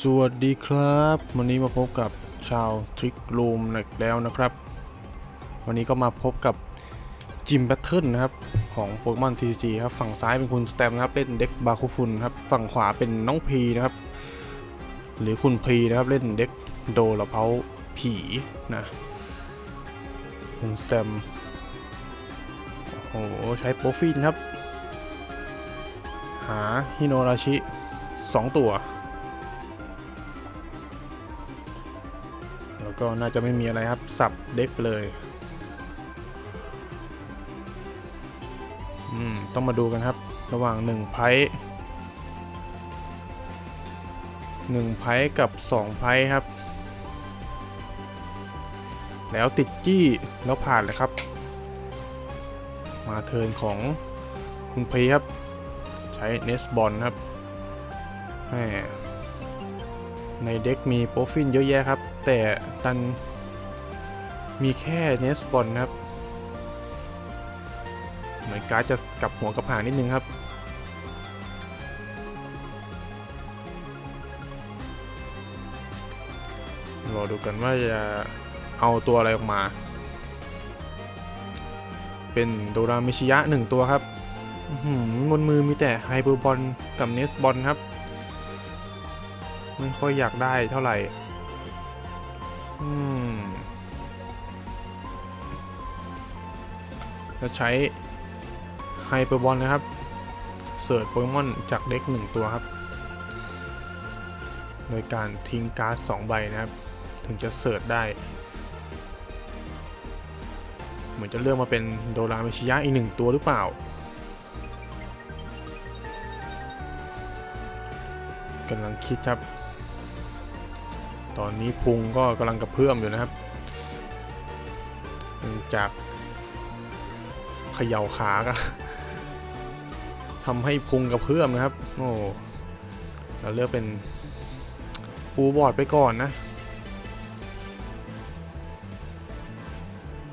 สวัสดีครับ วันนี้มาพบกับชาวทริกลูมอีกแล้วนะครับ วันนี้ก็มาพบกับจิมแบทเทิลนะครับ ของโปเกมอน TCG ครับ ฝั่งซ้ายเป็นคุณสแตมนะครับ เล่นเด็กบาคุฟุนครับ ฝั่งขวาเป็นน้องพีนะครับ หรือคุณพีนะครับ เล่นเด็กโดละเพาผีนะ คุณสแตมโอ้โห ใช้โปรฟินครับ หาฮิโนราชิ 2 ตัว ก็น่าจะไม่มีอะไรครับ สับเด็กเลย อืม ต้องมาดูกันครับ ระหว่าง1ไพ่1ไพ่กับ2ไพ่ครับ แล้วติดจี้แล้วผ่านเลยครับ มาเทินของคุณพีครับ ใช้เนสบอลครับในเด็กมีโปรฟินเยอะแยะครับ แต่ดันมีแค่เนสบอลครับ เหมือนการดจะกลับหัวกับหางนิดนึงครับ รอดูกันว่าจะเอาตัวอะไรออกมา เป็นโดรามิชิยะหนึ่งตัวครับหือบนมือมีแต่ไฮเปอร์บอลกับเนสบอลครับ ไม่ค่อยอยากได้เท่าไหร่ จะใช้ไฮเปอร์บอลนะครับ เสิร์ชโปเกมอนจากเด็กหนึ่งตัวครับ โดยการทิ้งการ์ดสองใบนะครับ ถึงจะเสิร์ชได้ เหมือนจะเลือกมาเป็นโดรามิชิยะอีกหนึ่งตัวหรือเปล่ากำลังคิดครับ ตอนนี้พุงก็กำลังกระเพื่อมอยู่นะครับจากเขย่าขาก็ทำให้พุงกระเพื่อมนะครับ โอ้เราเลือกเป็นปูบอร์ดไปก่อนนะ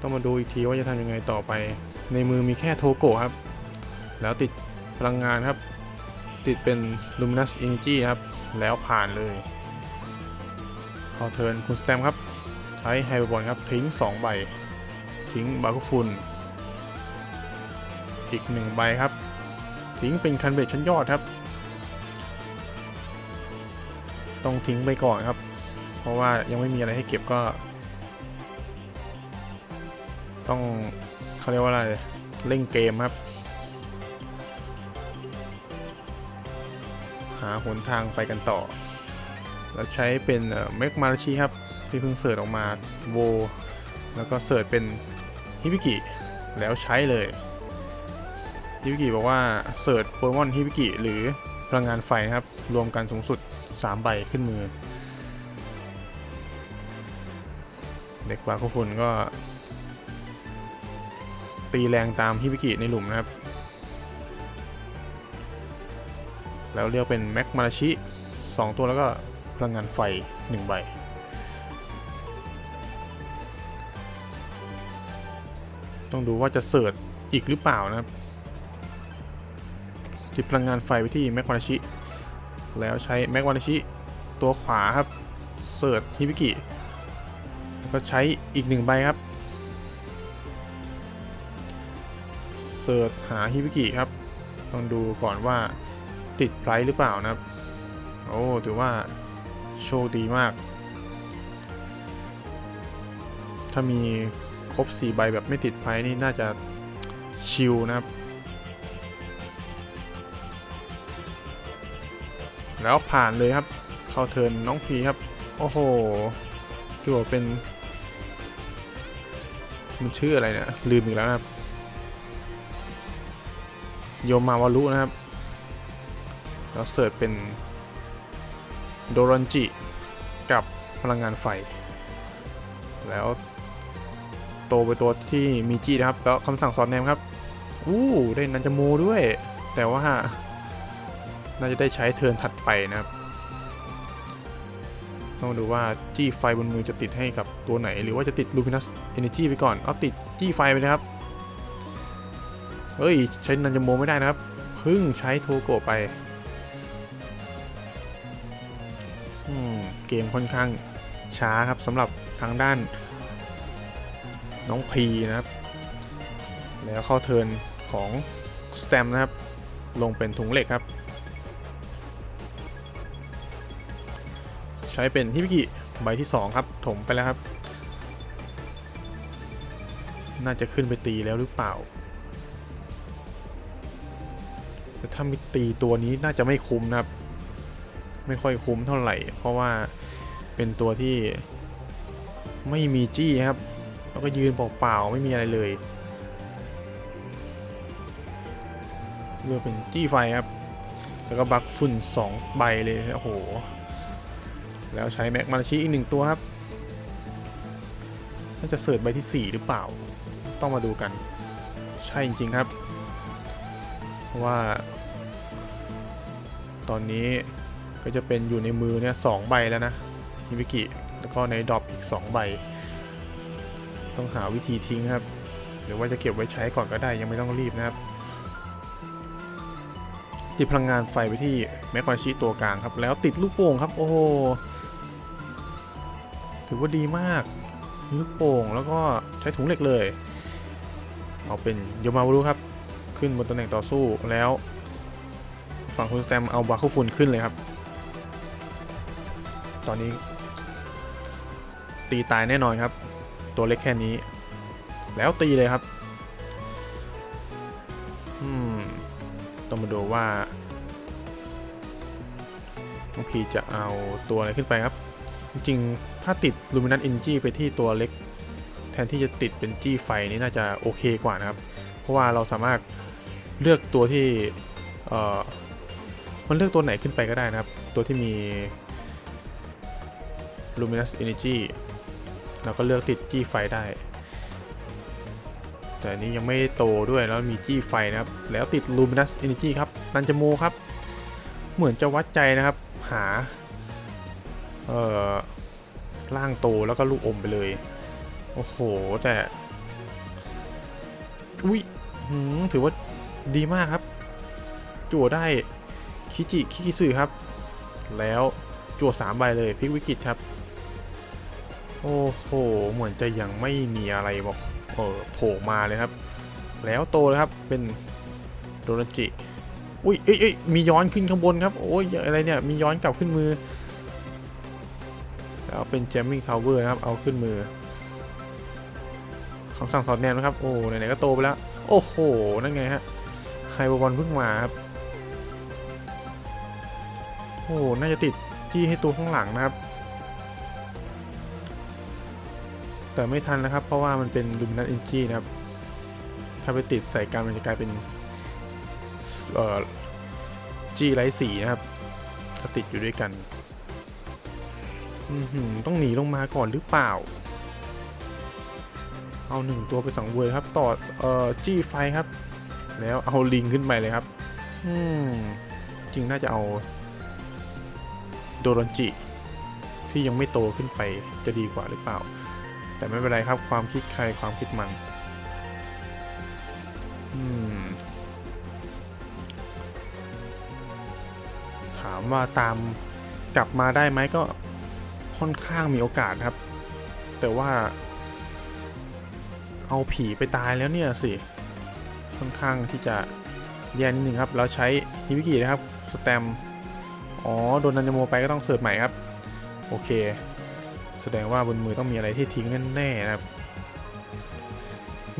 ต้องมาดูอีกทีว่าจะทำยังไงต่อไป ในมือมีแค่โทโกะครับ แล้วติดพลังงานครับ ติดเป็น Luminous Energy ครับ แล้วผ่านเลย พอเทินคุณสแตมครับ ใช้ไฮเปอร์บอลครับ ทิ้ง 2 ใบ ทิ้งบาคุฟุนอีก 1 ใบครับ ทิ้งเป็นคันเบตชั้นยอดครับ ต้องทิ้งไปก่อนครับ เพราะว่ายังไม่มีอะไรให้เก็บก็ ต้องเขาเรียกว่าอะไร เล่นเกมครับ หาหนทางไปกันต่อ แล้วใช้เป็นเมกมาชิครับที่เพิ่งเสิร์ชออกมาโวแล้วก็เสิร์ชเป็นฮิบิกิแล้วใช้เลยฮิบิกิบอกว่าเสิร์ชโปเกมอนฮิบิกิหรือพลังงานไฟนะครับ รวมกันสูงสุด 3 ใบขึ้นมือ เด็กวาคุฟุนก็ ตีแรงตามฮิบิกิในหลุมนะครับ แล้วเรียกเป็นแม็กมาราชิ 2 ตัวแล้วก็ พลังงานไฟ1ใบต้องดูว่าจะเสิร์ชอีกหรือเปล่านะครับติดพลังงานไฟไปที่แม็กมาราชิ แล้วใช้แม็กมาราชิตัวขวาครับ เสิร์ชฮิบิกิแล้วก็ใช้อีกหนึ่งใบครับ เสิร์ชหาฮิบิกิครับ ต้องดูก่อนว่าติดไพรส์หรือเปล่านะครับ โอ้ ถือว่า โชคดีมาก ถ้ามีครบ 4 ใบแบบไม่ติดไพรส์นี่น่าจะชิลนะครับ แล้วผ่านเลยครับ เข้าเทินน้องพีครับ โอ้โหจั่วเป็น มันชื่ออะไรเนี่ยลืมอีกแล้วครับ โยมมาวารุนะครับ แล้วเสิร์ชเป็น โดรอนจิ กับพลังงานไฟ แล้ว โตไปตัวที่มีจีนะครับ แล้วคำสั่งสอนแนมครับ อู้ได้นันจาโมด้วย แต่ว่า น่าจะได้ใช้เทิร์นถัดไปนะครับ ต้องดูว่าจี้ไฟบนมือจะติดให้กับตัวไหน หรือว่าจะติด Luminous Energy ไปก่อน เอาติดจี้ไฟไปนะครับ เฮ้ย ใช้นันจาโมไม่ได้นะครับ เพิ่งใช้โทโกะไป เกมค่อนข้างช้าครับสำหรับทางด้าน น้องพีนะครับ แล้วเข้าเทินของสแตมนะครับ ลงเป็นถุงเหล็กครับ ใช้เป็นฮิบิกิใบที่ 2 ครับ ถมไปแล้วครับ น่าจะขึ้นไปตีแล้วหรือเปล่าแต่ถ้ามีตีตัวนี้น่าจะไม่คุ้มนะครับ ไม่ค่อยคุ้มเท่าไหร่ เพราะว่าเป็นตัวที่ไม่มีจี้ครับ แล้วก็ยืนเปล่าๆไม่มีอะไรเลยเลือกเป็นจี้ไฟครับ แล้วก็บักฝุ่น2ใบเลยโอ้โห แล้วใช้แม็กมาชิอีกหนึ่งตัวครับ น่าจะเสิร์ชใบที่ 4 หรือเปล่า ต้องมาดูกัน ใช่จริง ๆ ครับเพราะว่า ตอนนี้ ก็จะเป็นอยู่ในมือเนี่ยสองใบแล้วนะฮิบิกิแล้วก็ในดรอปอีก 2 ใบ ต้องหาวิธีทิ้งครับ หรือว่าจะเก็บไว้ใช้ก่อนก็ได้ยังไม่ต้องรีบนะครับติดพลังงานไฟไปที่แมกมาชิตัวกลางครับ แล้วติดลูกโป่งครับ โอ้โหถือว่าดีมากมีลูกโป่งแล้วก็ใช้ถุงเหล็กเลย เอาเป็นโยมาวรุครับ ขึ้นบนตำแหน่งต่อสู้แล้ว ฝั่งคุณสแตมเอาบาคูฟุนขึ้นเลยครับ ตอนนี้ ตีตายแน่นอนครับ ตัวเล็กแค่นี้ แล้วตีเลยครับอืมต้องมาดูว่าน้องพีจะเอาตัวอะไรขึ้นไปครับ จริงๆ ถ้าติด Luminous Energy ไปที่ตัวเล็ก แทนที่จะติดเป็นจี้ไฟนี่น่าจะโอเคกว่านะครับ เพราะว่าเราสามารถเลือกตัวที่เอ่อมันเลือกตัวไหนขึ้นไปก็ได้นะครับ ตัวที่มี Luminous Energy เราก็เลือกติดจี้ไฟได้ แต่นี้ยังไม่โตด้วยแล้วมีจี้ไฟนะครับ แล้วติด Luminous Energy ครับนันจโมครับ เหมือนจะวัดใจนะครับ หา เอ่อ ร่างโตแล้วก็ลูกอมไปเลย โอ้โห แต่อุ้ยถือว่าดีมากครับ จั่วได้คิจิคิกิสึครับ แล้วจั่วสามใบเลยพลิกวิกฤตครับ โอ้โห เหมือนจะยังไม่มีอะไรบอกเออโผล่มาเลยครับ แล้วโตเลยครับเป็นโดนจิอุ้ยเอ้ยเอ้ยมีย้อนขึ้นข้างบนครับ โอ้ยอะไรเนี่ย มีย้อนกลับขึ้นมือ แล้วเป็น jamming tower นะครับ เอาขึ้นมือคำสั่งสอดแนมนะครับ โอ้ไหนๆก็โตไปแล้ว โอ้โห นั่นไงฮะไฮบอลเพิ่งมาครับ โอ้ น่าจะติดที่ให้ตัวข้างหลังนะครับ แต่ไม่ทันนะครับ เพราะว่ามันเป็น Luminous Energy นะครับ ถ้าไปติดใส่กันมันจะกลายเป็นเอ่อ G ไร้สีนะครับถ้าติดอยู่ด้วยกันอือหือต้องหนีลงมาก่อนหรือเปล่า เอาหนึ่งตัวไปสังเวยครับ ต่อเอ่อจี้ไฟครับ แล้วเอาลิงขึ้นไปเลยครับ อืมจริงน่าจะเอา โดรนจิ ที่ยังไม่โตขึ้นไปจะดีกว่าหรือเปล่า แต่ไม่เป็นไรครับความคิดใครความคิดมันถามว่าตามกลับมาได้ไหมก็ค่อนข้างมีโอกาสครับ แต่ว่า เอาผีไปตายแล้วเนี่ยสิค่อนข้างที่จะแย่นิดนึงครับแล้วใช้ฮิวิกินะครับสแตมอ๋อโดนนันยโมไปก็ต้องเสิร์ฟใหม่ครับ โอเค แสดงว่าบนมือต้องมีอะไรที่ทิ้งแน่ๆนะครับ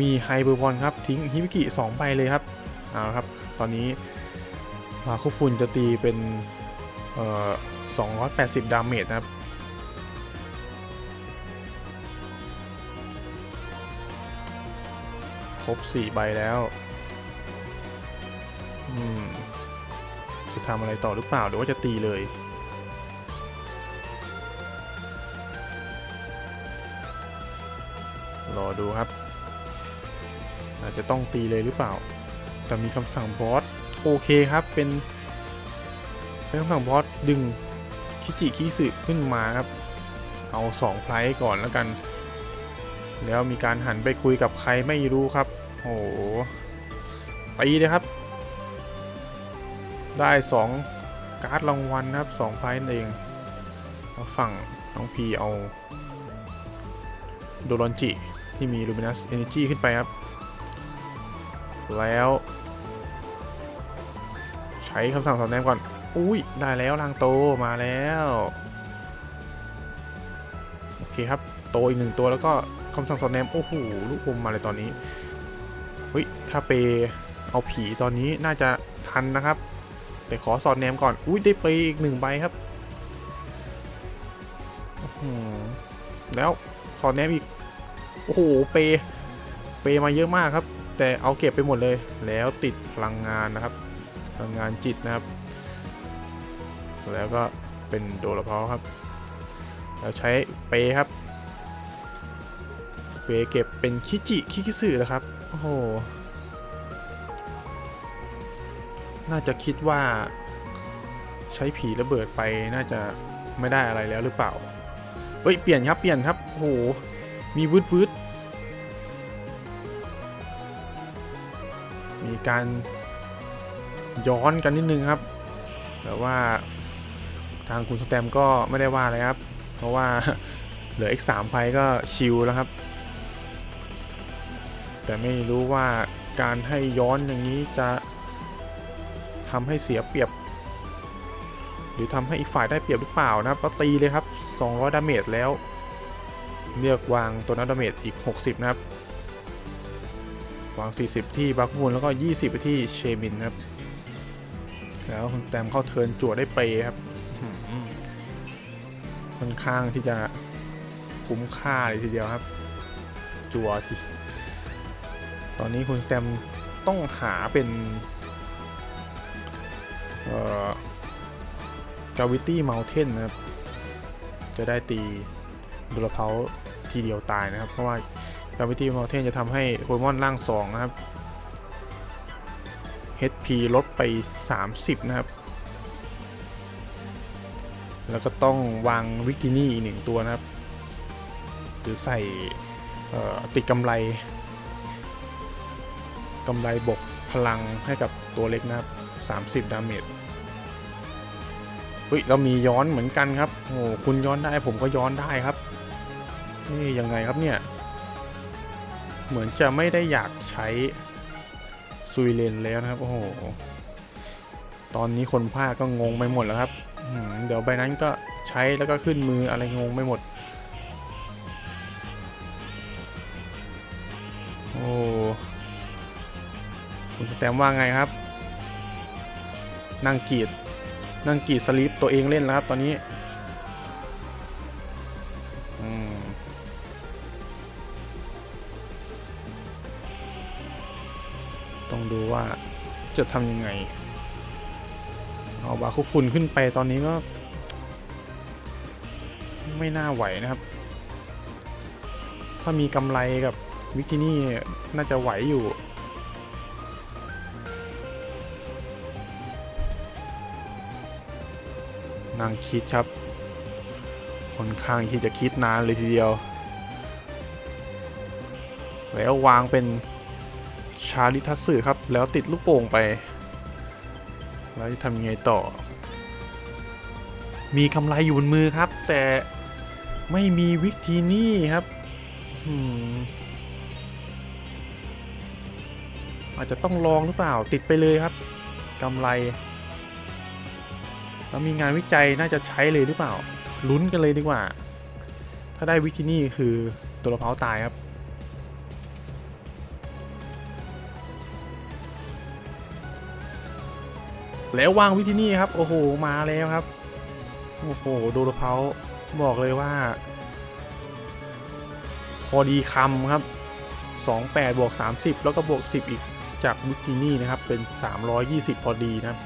มีไฮเบอร์บอลครับทิ้งฮิวิกิ2ใบเลยครับเอาครับ ตอนนี้มาคุฟุนจะตีเป็นเอ่อ280 ดาเมจนะครับครบ 4 ใบแล้ว อืม จะทำอะไรต่อหรือเปล่า หรือว่าจะตีเลย รอดูครับ อาจจะต้องตีเลยหรือเปล่า แต่มีคำสั่งบอสโอเคครับเป็นใช้คำสั่งบอสดึงคิจิคิสึขึ้นมาครับ เอา2ไพลท์ก่อนแล้วกัน แล้วมีการหันไปคุยกับใครไม่รู้ครับ โอ้โหตีเลยครับ ได้ 2 การ์ดรางวัลครับ2ไพลท์นั่นเองฝั่งน้องพีเอาโดรอนจิ ที่มี Luminous Energy ขึ้นไปครับ แล้วใช้คำสั่งสอนแนมก่อน อุ้ย ได้แล้วลางโตมาแล้ว โอเคครับ โตอีกหนึ่งตัวแล้วก็คำสั่งสอนแนม โอ้โห ลูกอมมาเลยตอนนี้เฮ้ยถ้าเปเอาผีตอนนี้น่าจะทันนะครับ แต่ขอสอนแนมก่อน อุ้ยได้เปอีกหนึ่งใบครับ แล้วสอนแนมอีก โอ้โห เป เปมาเยอะมากครับ แต่เอาเก็บไปหมดเลย แล้วติดพลังงานนะครับ พลังงานจิตนะครับ แล้วก็เป็นโดลเพาครับแล้วใช้เปครับ เปเก็บเป็นคิจิคิคิสึนะครับ โอ้โห น่าจะคิดว่าใช้ผีระเบิดไปน่าจะไม่ได้อะไรแล้วหรือเปล่า เฮ้ย เปลี่ยนครับ เปลี่ยนครับ โอ้โห มีวืดวืดมีการย้อนกันนิดนึงครับ แต่ว่าทางคุณสแตมก็ไม่ได้ว่าอะไรครับ เพราะว่าเหลืออีก3ไพก็ชิลแล้วครับ แต่ไม่รู้ว่าการให้ย้อนอย่างนี้จะทำให้เสียเปรียบ หรือทำให้อีกฝ่ายได้เปรียบหรือเปล่านะครับก็ตีเลยครับ 200 ดาเมจแล้ว เลือกวางตัวนัดดาเมจอีก 60 นะครับ วาง 40 ที่บัคมูลแล้วก็ 20 ไปที่เชมินนะครับ แล้วคุณแตมเข้าเทินจั่วได้เปย์ครับค่อนข้างที่จะคุ้มค่าเลยทีเดียวครับ จั่วทีตอนนี้คุณสแตมต้องหาเป็นเอ่อ Gravity Mountain นะครับ จะได้ตีดูลเพา ทีเดียวตายนะครับ เพราะว่า Gravity Mountain จะทำให้โปเกมอนร่าง2นะครับ HP ลดไป 30 นะครับ แล้วก็ต้องวางวิกินี่อีกหนึ่งตัวนะครับ หรือใส่ติดกำไรกำไรบกพลังให้กับตัวเล็กนะครับ 30 ดาเมจเฮ้ย เรามีย้อนเหมือนกันครับ โอ้คุณย้อนได้ผมก็ย้อนได้ครับ นี่ยังไงครับเนี่ย เหมือนจะไม่ได้อยากใช้ซุยเลนแล้วนะครับ โอ้โห ตอนนี้คนภาคก็งงไปหมดแล้วครับ เดี๋ยวใบนั้นก็ใช้แล้วก็ขึ้นมืออะไรงงไปหมด โอ้คุณสแตมว่าไงครับ นั่งกีด นั่งกีดสลีปตัวเองเล่นแล้วครับตอนนี้ ดูว่าจะทำยังไง เอาบาคุฟุนขึ้นไปตอนนี้ก็ ไม่น่าไหวนะครับ ถ้ามีกำไรกับวิกินี่น่าจะไหวอยู่นั่งคิดครับค่อนข้างที่จะคิดนานเลยทีเดียว แล้ววางเป็น ชาลิทัสสึครับ แล้วติดลูกโป่งไป แล้วจะทำยังไงต่อ มีกำไรอยู่บนมือครับ แต่ไม่มีวิกทีนี่ครับอาจจะต้องลองหรือเปล่าติดไปเลยครับกำไรแล้วมีงานวิจัยน่าจะใช้เลยหรือเปล่าลุ้นกันเลยดีกว่า ถ้าได้วิกินี่คือตัวละเพาตายครับ แล้ววางวิธีนี่ครับ โอ้โห มาแล้วครับ โอ้โห โดละเพาบอกเลยว่า พอดีคำครับ 28บวก30 แล้วก็บวก 10 อีกจากวิกินี่นะครับ เป็น 320 พอดีนะครับ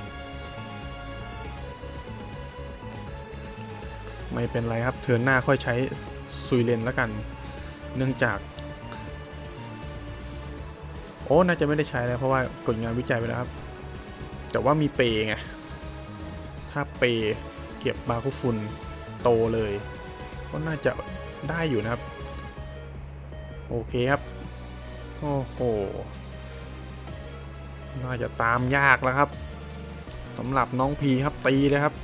ไม่เป็นไรครับ เทินหน้าค่อยใช้ซุยเลนแล้วกัน เนื่องจาก โอ้ น่าจะไม่ได้ใช้แล้วเพราะว่ากดงานวิจัยไปแล้วครับ แต่ว่ามีเปย์ไง ถ้าเปย์เก็บบาคุฟุนโตเลย ก็น่าจะได้อยู่นะครับ โอเคครับ โอ้โห น่าจะตามยากแล้วครับสำหรับน้องพีครับตีเลยครับ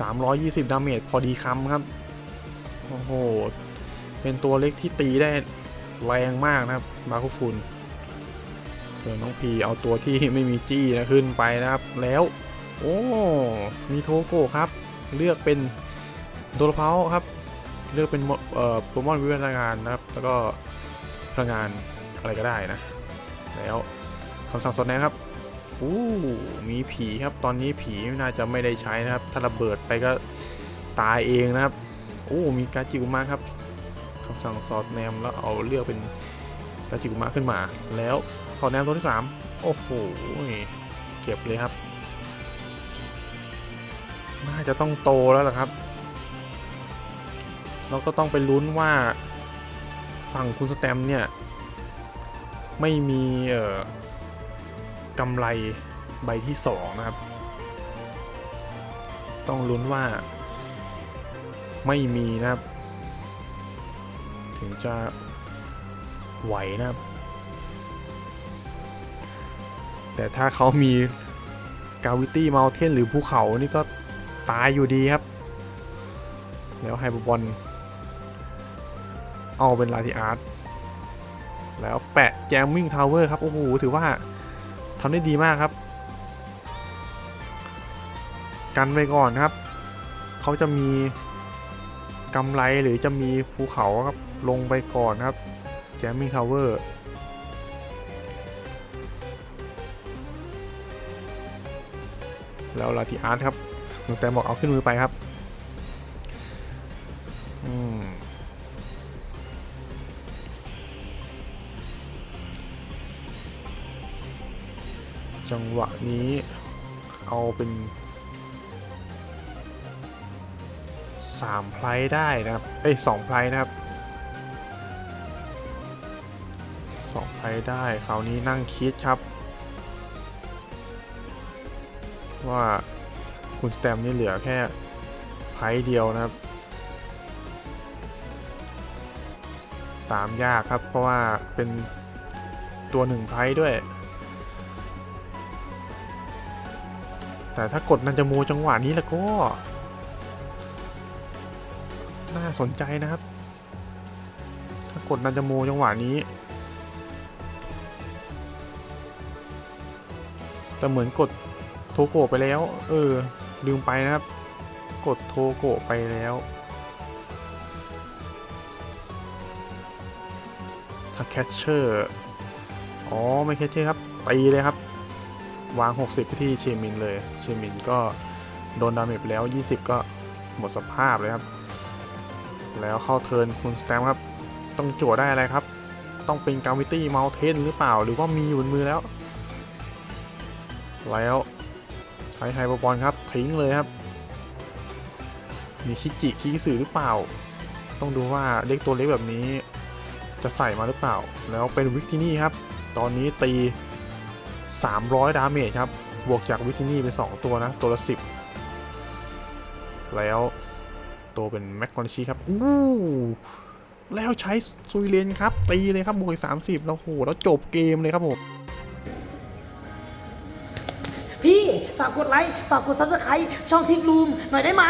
320 ดาเมจพอดีคำครับ โอ้โห เป็นตัวเล็กที่ตีได้แรงมากนะครับ มาคุฟุน เดี๋ยวน้องพีเอาตัวที่ไม่มีจี้นะขึ้นไปนะครับ แล้ว โอ้มีโทโกะครับ เลือกเป็นโดรเพาครับ เลือกเป็นเอ่อโปรโมอนวิวัฒนาการนะครับ แล้วก็พลังงานอะไรก็ได้นะ แล้วคำสั่งสดนะครับอู้มีผีครับ ตอนนี้ผีน่าจะไม่ได้ใช้นะครับ ถ้าระเบิดไปก็ตายเองนะครับโอ้มีกาจิกุมะครับคำสั่งสอดแนมแล้วเอาเลือกเป็นกาจิกุมะขึ้นมา แล้ว สอแนมตัวที่สามโอ้โหเก็บเลยครับ น่าจะต้องโตแล้วล่ะครับ เราก็ต้องไปลุ้นว่าฝั่งคุณสแตมเนี่ย ไม่มีเอ่อกำไรใบที่สองนะครับ ต้องลุ้นว่า ไม่มีนะครับ ถึงจะไหวนะครับ แต่ถ้าเขามีกาวิตี้เมลเทนหรือภูเขานี่ก็ตายอยู่ดีครับ แล้วไฮเปอร์บอลเอาเป็นลาติอาร์ตแล้วแปะแจมมิ่งทาวเวอร์ครับ โอ้โห ถือว่าทำได้ดีมากครับ กันไปก่อนครับ เขาจะมีกำไรหรือจะมีภูเขาครับ ลงไปก่อนครับแจมมิ่งทาวเวอร์ แล้วลาติอาร์ตครับมึงแต่บอกเอาขึ้นมือไปครับอืมจังหวะนี้เอาเป็นสามไพลได้นะครับเอ้ยสองไพลนะครับสองไพลได้คราวนี้นั่งคิดครับ ว่าคุณสแตมนี่เหลือแค่ไพลเดียวนะครับ ตามยากครับเพราะว่าเป็นตัวหนึ่งไพลด้วย แต่ถ้ากดนันจะโมจังหวะนี้แล้วก็ น่าสนใจนะครับ ถ้ากดนันจะโมจังหวะนี้แต่เหมือนกด โทโกะไปแล้ว เออ ลืมไปนะครับ กดโทโกะไปแล้วถ้าแคชเชอร์ อ๋อ ไม่แคชเชอร์ครับ ตีเลยครับ วาง 60ไปที่เชมินเลย เชมินก็โดนดาเมจไปแล้ว 20 ก็หมดสภาพเลยครับ แล้วเข้าเทิร์นคุณสแตมครับ ต้องจั่วได้อะไรครับ ต้องเป็นกาวิตี้เมลเทนหรือเปล่า หรือว่ามีอยู่บนมือแล้ว แล้ว ช้ไฮเปอร์บอลครับทิ้งเลยครับ มีคิจิคิกิสึหรือเปล่า ต้องดูว่าเล็กตัวเล็กแบบนี้ จะใส่มาหรือเปล่า แล้วเป็นวิกที่นี่ครับ ตอนนี้ตี 300 ดาเมจครับ บวกจากวิกินี่ไป2ตัวนะ ตัวละ 10 แล้วตัวเป็นแม็กคอนชีครับอู้แล้วใช้ซุยเลนครับ ตีเลยครับบวกอีก30แล้วโหแล้วจบเกมเลยครับผม ฝากกดไลค์ ฝากกดซับสไครต์ช่องทิกลูมหน่อยได้ไหม